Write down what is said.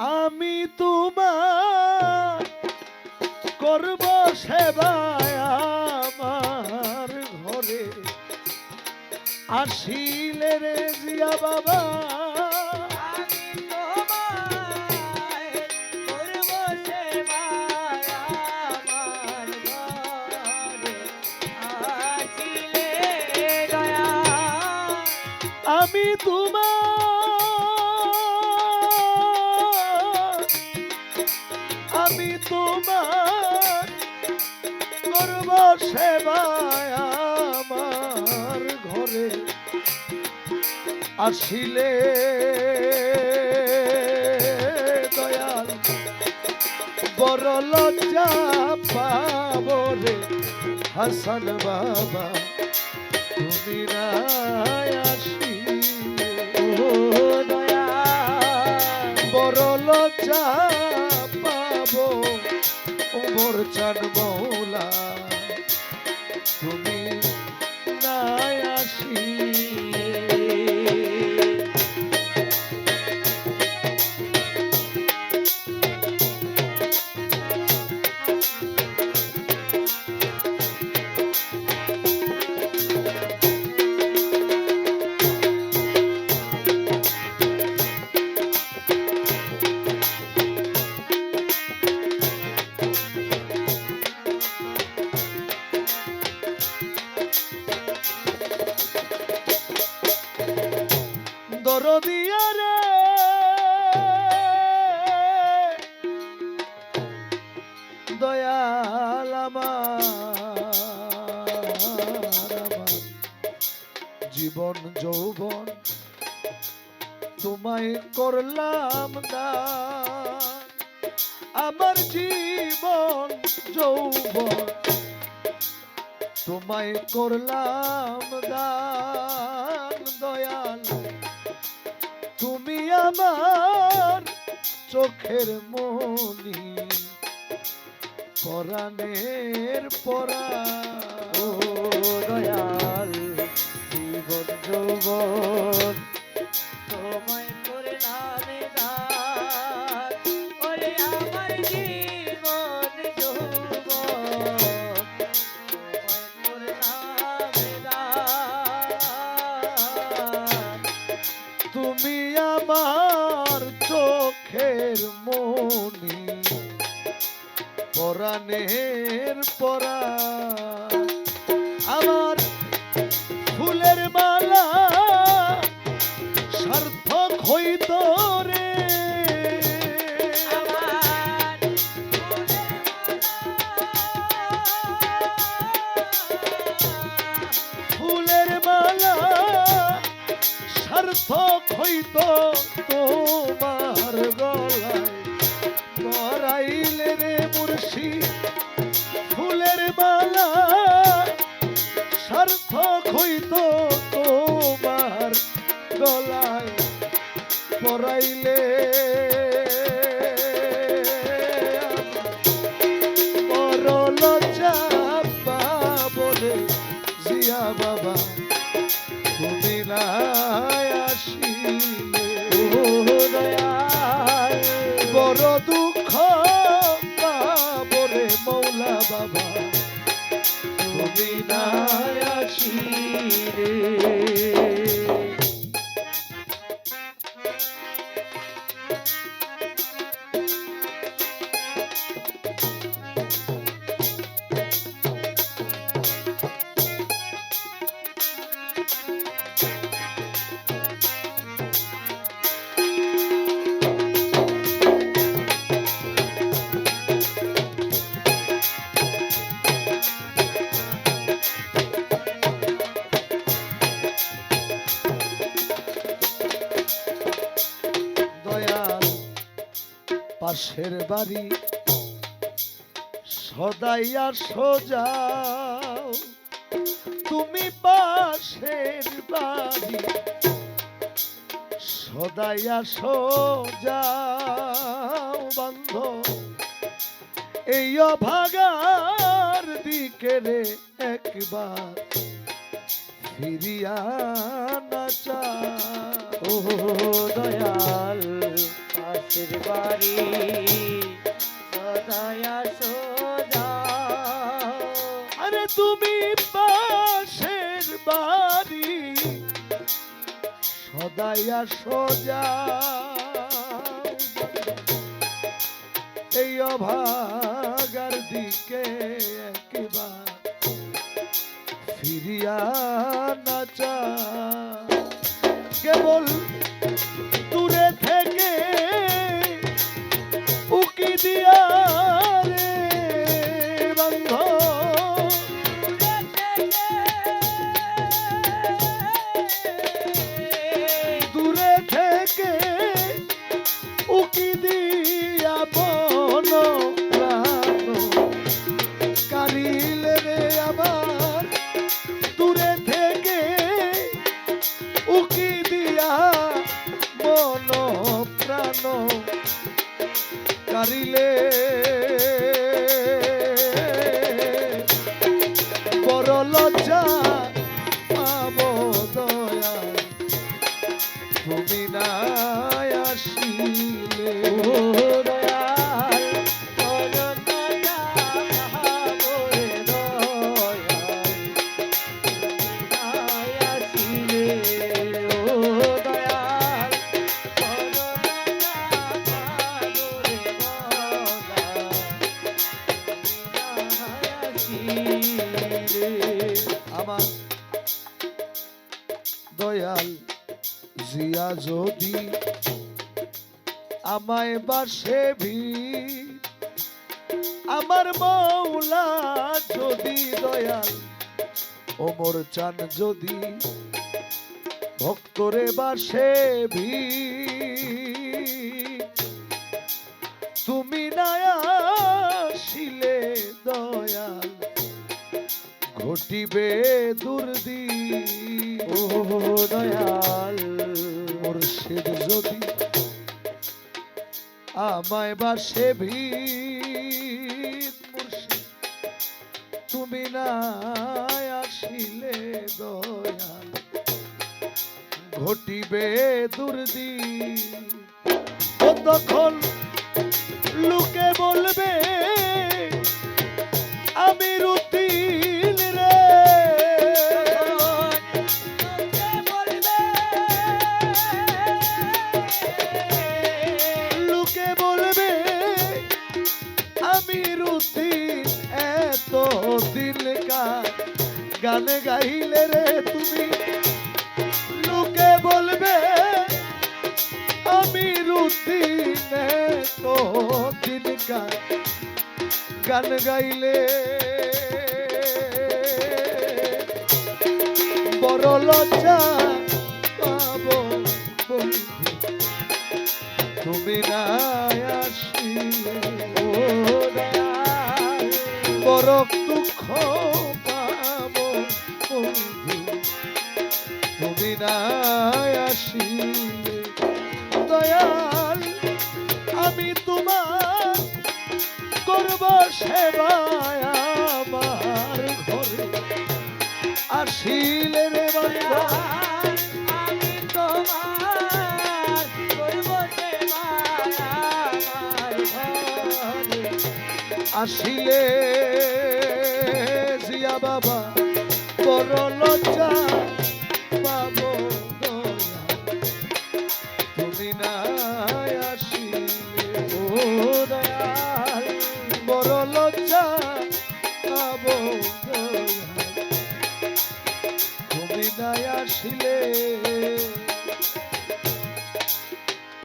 আমি তোমার করব সেবায় আমার ঘরে। আসিলে রে জিয়া বাবা আমি তোমায় সেবায় আমার ঘরে আসিলে দয়াল। বড় লজ্জা পাব রে হাসান বাবা তুমি আসিলে। ও বড় লজ্জা পাবো ওমর চান মৌলা। তুমি জীবন যৌবন তোমায় করলাম আমার জীবন যৌবন তোমায় করলাম দান, দয়াল। তুমি আমার চোখের মনি, পরাণের পরা দয়াল। জীবন হইত তোমার গলায়। পরাইলে রে মুর্শি ফুলের মালা। সার্থক হইত তোমার গলায়। পরাইলে বড় দুঃখ বলে মৌলা বাবা। তুমি না আসিলে দয়াল পাশের বাড়ি। সদাইয়া সোজাও তুমি পাশের বাড়ি। সদাইয়া সোজাও বন্ধ। এই অভাগার দিকে রে একবার ফিরিয়া না চা। ও দয়াল। বাড়ি। সদায়া সোজা আরে তুমি পাশের বাড়ি। সদাইয়া সোজা এই অভাগার দিকে একবার ফিরিয়া নাচা কেবল দয়াল, জিয়া যদি আমায় বাসে ভি আমার মৌলা যদি দয়াল, ওমর চান যদি ভক্তরে বাসে ভি তুমি না আসিলে দয়াল ঘটিবে দুর্দি। ও দয়াল। মুর্শিদ যদি আমায় বাসে ভি মুর্শিদ তুমি না আসিলে দয়াল। ঘটিবে দুর্দি। ও তখন রুতি এত দিল গান গাইলে রে তুমি? লোকে বলবে, আমি রুতি এত দিল গান গাইলে। বড় লজ্জা দয়াল আমি তোমার করব সেবায় আমার ঘরে। আসিলে রে বাবা আসিলে জিয়া বাবা বড়